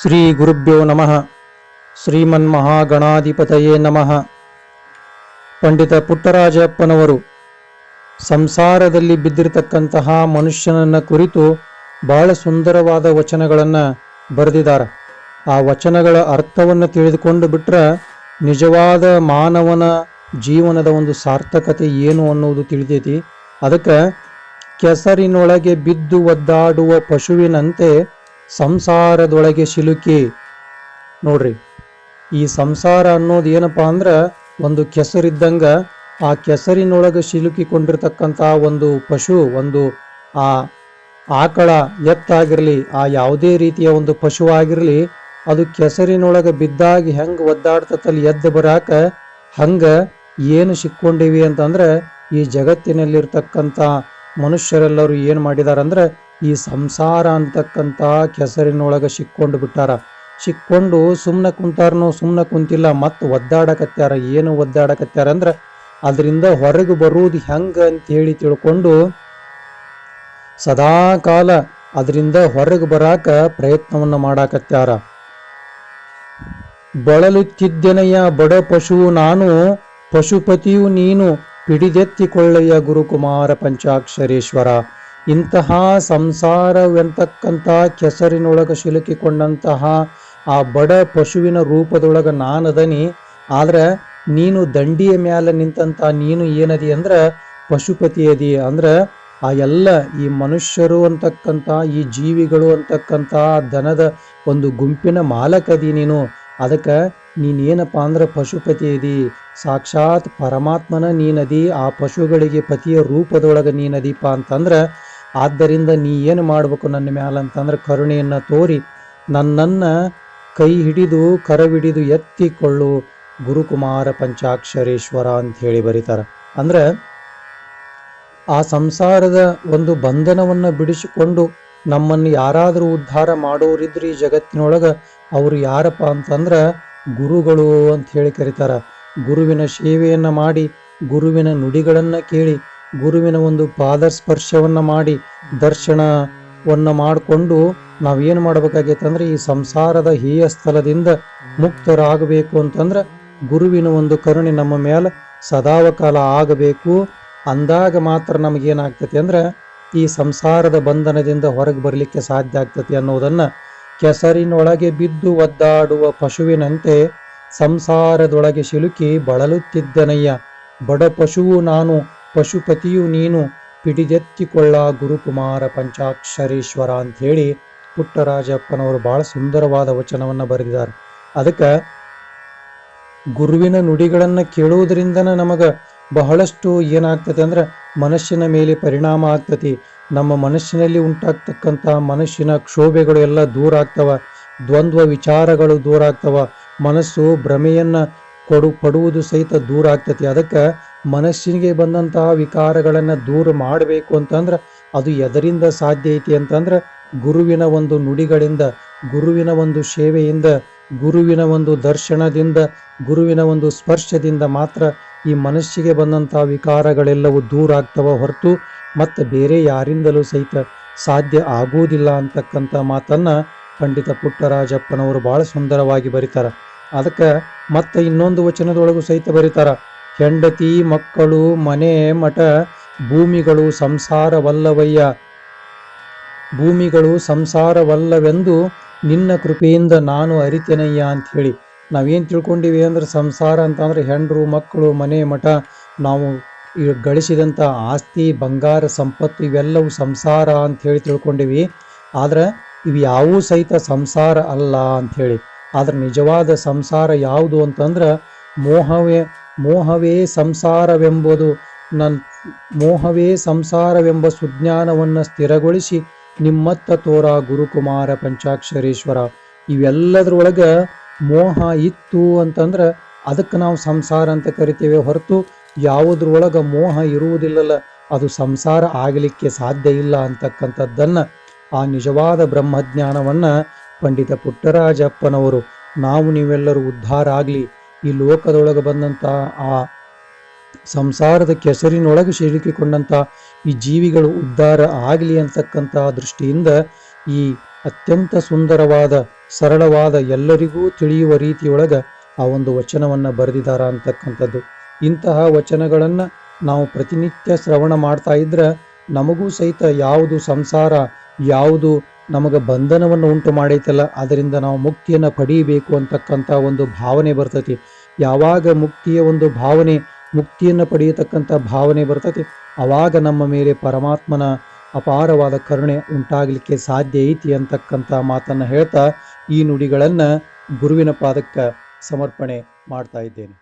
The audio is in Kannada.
ಶ್ರೀ ಗುರುಭ್ಯೋ ನಮಃ. ಶ್ರೀಮನ್ಮಹಾಗಣಾಧಿಪತಯೇ ನಮಃ. ಪಂಡಿತ ಪುಟ್ಟರಾಜಪ್ಪನವರು, ಸಂಸಾರದಲ್ಲಿ ಬಿದ್ದಿರತಕ್ಕಂತಹ ಮನುಷ್ಯನನ್ನ ಕುರಿತು ಬಹಳ ಸುಂದರವಾದ ವಚನಗಳನ್ನು ಬರೆದಿದ್ದಾರೆ. ಆ ವಚನಗಳ ಅರ್ಥವನ್ನು ತಿಳಿದುಕೊಂಡು ಬಿಟ್ರೆ ನಿಜವಾದ ಮಾನವನ ಜೀವನದ ಒಂದು ಸಾರ್ಥಕತೆ ಏನು ಅನ್ನುವುದು ತಿಳಿದೈತಿ ಅದಕ್ಕೆ ಕೆಸರಿನೊಳಗೆ ಬಿದ್ದು ಒದ್ದಾಡುವ ಪಶುವಿನಂತೆ ಸಂಸಾರದೊಳಗೆ ಸಿಲುಕಿ. ನೋಡ್ರಿ, ಈ ಸಂಸಾರ ಅನ್ನೋದು ಏನಪ್ಪಾ ಅಂದ್ರೆ ಒಂದು ಕೆಸರಿದ್ದಂಗ ಆ ಕೆಸರಿನೊಳಗೆ ಸಿಲುಕಿಕೊಂಡಿರ್ತಕ್ಕಂಥ ಒಂದು ಪಶು, ಒಂದು ಆ ಆಕಳ ಎತ್ತಾಗಿರಲಿ, ಆ ಯಾವುದೇ ರೀತಿಯ ಒಂದು ಪಶು ಆಗಿರಲಿ ಅದು ಕೆಸರಿನೊಳಗೆ ಬಿದ್ದಾಗಿ ಹೆಂಗೆ ಒದ್ದಾಡ್ತತ್ತಲ್ಲಿ ಎದ್ದು ಬರಾಕ ಹಂಗ ಏನು ಸಿಕ್ಕೊಂಡಿವಿ ಅಂತಂದ್ರೆ ಈ ಜಗತ್ತಿನಲ್ಲಿರ್ತಕ್ಕಂಥ ಮನುಷ್ಯರೆಲ್ಲರೂ ಏನು ಮಾಡಿದಾರಂದ್ರೆ ಈ ಸಂಸಾರ ಅಂತಕ್ಕಂಥ ಕೆಸರಿನೊಳಗೆ ಸಿಕ್ಕೊಂಡು ಬಿಟ್ಟಾರ. ಸಿಕ್ಕೊಂಡು ಸುಮ್ಮನೆ ಕುಂತಾರನೋ ಸುಮ್ಮನೆ ಕುಂತಿಲ್ಲ, ಮತ್ತು ಒದ್ದಾಡಕತ್ಯಾರ, ಏನು ಒದ್ದಾಡಕತ್ಯಾರ ಅಂದ್ರೆ ಅದರಿಂದ ಹೊರಗೆ ಬರುವುದು ಹೆಂಗೆ ಅಂತ ಹೇಳಿ ತಿಳ್ಕೊಂಡು ಸದಾ ಕಾಲ ಅದರಿಂದ ಹೊರಗೆ ಬರಾಕ ಪ್ರಯತ್ನವನ್ನು ಮಾಡಾಕತ್ಯಾರ. ಬಳಲುತ್ತಿದ್ದೆನೆಯ ಬಡ ಪಶು ನಾನು, ಪಶುಪತಿಯು ನೀನು, ಪಿಡಿದೆತ್ತಿಕೊಳ್ಳಯ್ಯ ಗುರುಕುಮಾರ ಪಂಚಾಕ್ಷರೇಶ್ವರ. ಇಂತಹ ಸಂಸಾರವೆಂತಕ್ಕಂಥ ಕೆಸರಿನೊಳಗೆ ಸಿಲುಕಿಕೊಂಡಂತಹ ಆ ಬಡ ಪಶುವಿನ ರೂಪದೊಳಗೆ ನಾನದನಿ, ಆದ್ರೆ ನೀನು ದಂಡಿಯ ಮ್ಯಾಲೆ ನಿಂತಂತ ನೀನು ಏನದಿ ಅಂದ್ರೆ ಪಶುಪತಿ ಅದಿ ಅಂದ್ರೆ ಆ ಎಲ್ಲ ಈ ಮನುಷ್ಯರು ಅಂತಕ್ಕಂಥ, ಈ ಜೀವಿಗಳು ಅಂತಕ್ಕಂಥ ದನದ ಒಂದು ಗುಂಪಿನ ಮಾಲಕದಿ ನೀನು. ಅದಕ್ಕೆ ನೀನೇನಪ್ಪ ಅಂದ್ರೆ ಪಶುಪತಿ ಇದಿ ಸಾಕ್ಷಾತ್ ಪರಮಾತ್ಮನ ನೀನದಿ, ಆ ಪಶುಗಳಿಗೆ ಪತಿಯ ರೂಪದೊಳಗೆ ನೀನದಿಪ್ಪ ಅಂತಂದ್ರೆ ಆದ್ದರಿಂದ ನೀ ಏನು ಮಾಡಬೇಕು ನನ್ನ ಮ್ಯಾಲ ಅಂತಂದ್ರೆ ಕರುಣೆಯನ್ನ ತೋರಿ ನನ್ನನ್ನ ಕೈ ಹಿಡಿದು ಕರವಿಡಿದು ಎತ್ತಿಕೊಳ್ಳು ಗುರುಕುಮಾರ ಪಂಚಾಕ್ಷರೇಶ್ವರ ಅಂತ ಹೇಳಿ ಬರೀತಾರ. ಅಂದ್ರೆ ಆ ಸಂಸಾರದ ಒಂದು ಬಂಧನವನ್ನ ಬಿಡಿಸಿಕೊಂಡು ನಮ್ಮನ್ನು ಯಾರಾದರೂ ಉದ್ಧಾರ ಮಾಡೋರಿದ್ರಿ ಜಗತ್ತಿನೊಳಗ, ಅವರು ಯಾರಪ್ಪ ಅಂತಂದ್ರೆ ಗುರುಗಳು ಅಂತ ಹೇಳಿ ಕರೀತಾರೆ. ಗುರುವಿನ ಸೇವೆಯನ್ನ ಮಾಡಿ ಗುರುವಿನ ನುಡಿಗಳನ್ನು ಕೇಳಿ ಗುರುವಿನ ಒಂದು ಪಾದ ಸ್ಪರ್ಶವನ್ನು ಮಾಡಿ ದರ್ಶನವನ್ನು ಮಾಡಿಕೊಂಡು ನಾವೇನು ಮಾಡ್ಬೇಕಾಗೈತೆ ಅಂದ್ರೆ ಈ ಸಂಸಾರದ ಹೀಯ ಸ್ಥಳದಿಂದ ಮುಕ್ತರಾಗಬೇಕು ಅಂತಂದ್ರೆ ಗುರುವಿನ ಒಂದು ಕರುಣೆ ನಮ್ಮ ಮೇಲೆ ಸದಾವಕಾಲ ಆಗಬೇಕು. ಅಂದಾಗ ಮಾತ್ರ ನಮಗೇನಾಗ್ತತಿ ಅಂದ್ರೆ ಈ ಸಂಸಾರದ ಬಂಧನದಿಂದ ಹೊರಗೆ ಬರಲಿಕ್ಕೆ ಸಾಧ್ಯ ಆಗ್ತತಿ ಅನ್ನೋದನ್ನು ಕೆಸರಿನೊಳಗೆ ಬಿದ್ದು ಒದ್ದಾಡುವ ಪಶುವಿನಂತೆ ಸಂಸಾರದೊಳಗೆ ಸಿಲುಕಿ ಬಳಲುತ್ತಿದ್ದನಯ್ಯ. ಬಡ ಪಶುವು ನಾನು ಪಶುಪತಿಯು ನೀನು ಪಿಡಿದೆತ್ತಿಕೊಳ್ಳ ಗುರುಕುಮಾರ ಪಂಚಾಕ್ಷರೇಶ್ವರ ಅಂತ ಹೇಳಿ ಪುಟ್ಟರಾಜಪ್ಪನವರು ಬಹಳ ಸುಂದರವಾದ ವಚನವನ್ನ ಬರೆದಿದ್ದಾರೆ. ಅದಕ್ಕೆ ಗುರುವಿನ ನುಡಿಗಳನ್ನು ಕೇಳುವುದರಿಂದನ ನಮಗ ಬಹಳಷ್ಟು ಏನಾಗ್ತದೆ ಅಂದ್ರೆ ಮನಸ್ಸಿನ ಮೇಲೆ ಪರಿಣಾಮ ಆಗ್ತತಿ. ನಮ್ಮ ಮನಸ್ಸಿನಲ್ಲಿ ಉಂಟಾಗ್ತಕ್ಕಂಥ ಮನಸ್ಸಿನ ಕ್ಷೋಭೆಗಳು ಎಲ್ಲ ದೂರ ಆಗ್ತವ, ದ್ವಂದ್ವ ವಿಚಾರಗಳು ದೂರ ಆಗ್ತವ, ಮನಸ್ಸು ಭ್ರಮೆಯನ್ನ ಕೊಡು ಪಡುವುದು ಸಹಿತ ದೂರ ಆಗ್ತತಿ. ಅದಕ್ಕೆ ಮನಸ್ಸಿಗೆ ಬಂದಂತಹ ವಿಕಾರಗಳನ್ನು ದೂರ ಮಾಡಬೇಕು ಅಂತಂದ್ರೆ ಅದು ಎದರಿಂದ ಸಾಧ್ಯ ಐತಿ ಅಂತಂದ್ರೆ ಗುರುವಿನ ಒಂದು ನುಡಿಗಳಿಂದ, ಗುರುವಿನ ಒಂದು ಸೇವೆಯಿಂದ, ಗುರುವಿನ ಒಂದು ದರ್ಶನದಿಂದ, ಗುರುವಿನ ಒಂದು ಸ್ಪರ್ಶದಿಂದ ಮಾತ್ರ ಈ ಮನಸ್ಸಿಗೆ ಬಂದಂತಹ ವಿಕಾರಗಳೆಲ್ಲವೂ ದೂರ ಆಗ್ತವ ಹೊರತು ಮತ್ತೆ ಬೇರೆ ಯಾರಿಂದಲೂ ಸಹಿತ ಸಾಧ್ಯ ಆಗುವುದಿಲ್ಲ ಅಂತಕ್ಕಂಥ ಮಾತನ್ನ ಪಂಡಿತ ಪುಟ್ಟರಾಜಪ್ಪನವರು ಬಹಳ ಸುಂದರವಾಗಿ ಬರೀತಾರ. ಅದಕ್ಕೆ ಮತ್ತೆ ಇನ್ನೊಂದು ವಚನದೊಳಗೂ ಸಹಿತ ಬರೀತಾರ. ಹೆಂಡತಿ ಮಕ್ಕಳು ಮನೆ ಮಠ, ಭೂಮಿಗಳು ಸಂಸಾರವಲ್ಲವಯ್ಯ. ಭೂಮಿಗಳು ಸಂಸಾರವಲ್ಲವೆಂದು ನಿನ್ನ ಕೃಪೆಯಿಂದ ನಾನು ಅರಿತೆನಯ್ಯ ಅಂತ ಹೇಳಿ ನಾವೇನು ತಿಳ್ಕೊಂಡಿವಿ ಅಂದ್ರೆ ಸಂಸಾರ ಅಂತಂದ್ರೆ ಹೆಂಡರು ಮಕ್ಕಳು ಮನೆ ಮಠ, ನಾವು ಗಳಿಸಿದಂಥ ಆಸ್ತಿ, ಬಂಗಾರ, ಸಂಪತ್ತು ಇವೆಲ್ಲವೂ ಸಂಸಾರ ಅಂತ ಹೇಳಿ ತಿಳ್ಕೊಂಡಿವಿ. ಆದ್ರೆ ಇವು ಯಾವೂ ಸಹಿತ ಸಂಸಾರ ಅಲ್ಲ ಅಂಥೇಳಿ. ಆದ್ರೆ ನಿಜವಾದ ಸಂಸಾರ ಯಾವುದು ಅಂತಂದ್ರೆ ಮೋಹವೇ ಮೋಹವೇ ಸಂಸಾರವೆಂಬುದು ನನ್ ಮೋಹವೇ ಸಂಸಾರವೆಂಬ ಸುಜ್ಞಾನವನ್ನು ಸ್ಥಿರಗೊಳಿಸಿ ನಿಮ್ಮತ್ತ ತೋರ ಗುರುಕುಮಾರ ಪಂಚಾಕ್ಷರೇಶ್ವರ. ಇವೆಲ್ಲದರೊಳಗೆ ಮೋಹ ಇತ್ತು ಅಂತಂದ್ರೆ ಅದಕ್ಕೆ ನಾವು ಸಂಸಾರ ಅಂತ ಕರಿತೇವೆ ಹೊರತು ಯಾವುದ್ರೊಳಗ ಮೋಹ ಇರುವುದಿಲ್ಲಲ್ಲ, ಅದು ಸಂಸಾರ ಆಗಲಿಕ್ಕೆ ಸಾಧ್ಯ ಇಲ್ಲ ಅಂತಕ್ಕಂಥದ್ದನ್ನು ಆ ನಿಜವಾದ ಬ್ರಹ್ಮಜ್ಞಾನವನ್ನು ಪಂಡಿತ ಪುಟ್ಟರಾಜಪ್ಪನವರು, ನಾವು ನೀವೆಲ್ಲರೂ ಉದ್ಧಾರ ಆಗಲಿ ಈ ಲೋಕದೊಳಗೆ ಬಂದಂಥ ಆ ಸಂಸಾರದ ಕೆಸರಿನೊಳಗೆ ಸಿಲುಕಿಕೊಂಡಂಥ ಈ ಜೀವಿಗಳು ಉದ್ಧಾರ ಆಗಲಿ ಅಂತಕ್ಕಂಥ ದೃಷ್ಟಿಯಿಂದ ಈ ಅತ್ಯಂತ ಸುಂದರವಾದ, ಸರಳವಾದ ಎಲ್ಲರಿಗೂ ತಿಳಿಯುವ ರೀತಿಯೊಳಗ ಆ ಒಂದು ವಚನವನ್ನ ಬರೆದಿದ್ದಾರೆ ಅಂತಕ್ಕಂಥದ್ದು. ಇಂತಹ ವಚನಗಳನ್ನು ನಾವು ಪ್ರತಿನಿತ್ಯ ಶ್ರವಣ ಮಾಡ್ತಾ ಇದ್ರೆ ನಮಗೂ ಸಹಿತ ಯಾವುದು ಸಂಸಾರ, ಯಾವುದು ನಮಗೆ ಬಂಧನವನ್ನು ಉಂಟು ಮಾಡೈತಲ್ಲ, ಅದರಿಂದ ನಾವು ಮುಕ್ತಿಯನ್ನು ಪಡೀಬೇಕು ಅಂತಕ್ಕಂಥ ಒಂದು ಭಾವನೆ ಬರ್ತೈತಿ. ಯಾವಾಗ ಮುಕ್ತಿಯ ಒಂದು ಭಾವನೆ, ಮುಕ್ತಿಯನ್ನು ಪಡೆಯತಕ್ಕಂಥ ಭಾವನೆ ಬರ್ತತಿ, ಅವಾಗ ನಮ್ಮ ಮೇಲೆ ಪರಮಾತ್ಮನ ಅಪಾರವಾದ ಕರುಣೆ ಉಂಟಾಗಲಿಕ್ಕೆ ಸಾಧ್ಯ ಐತಿ ಅಂತಕ್ಕಂಥ ಮಾತನ್ನು ಹೇಳ್ತಾ ಈ ನುಡಿಗಳನ್ನು ಗುರುವಿನ ಪಾದಕ್ಕೆ ಸಮರ್ಪಣೆ ಮಾಡ್ತಾ ಇದ್ದೇನೆ.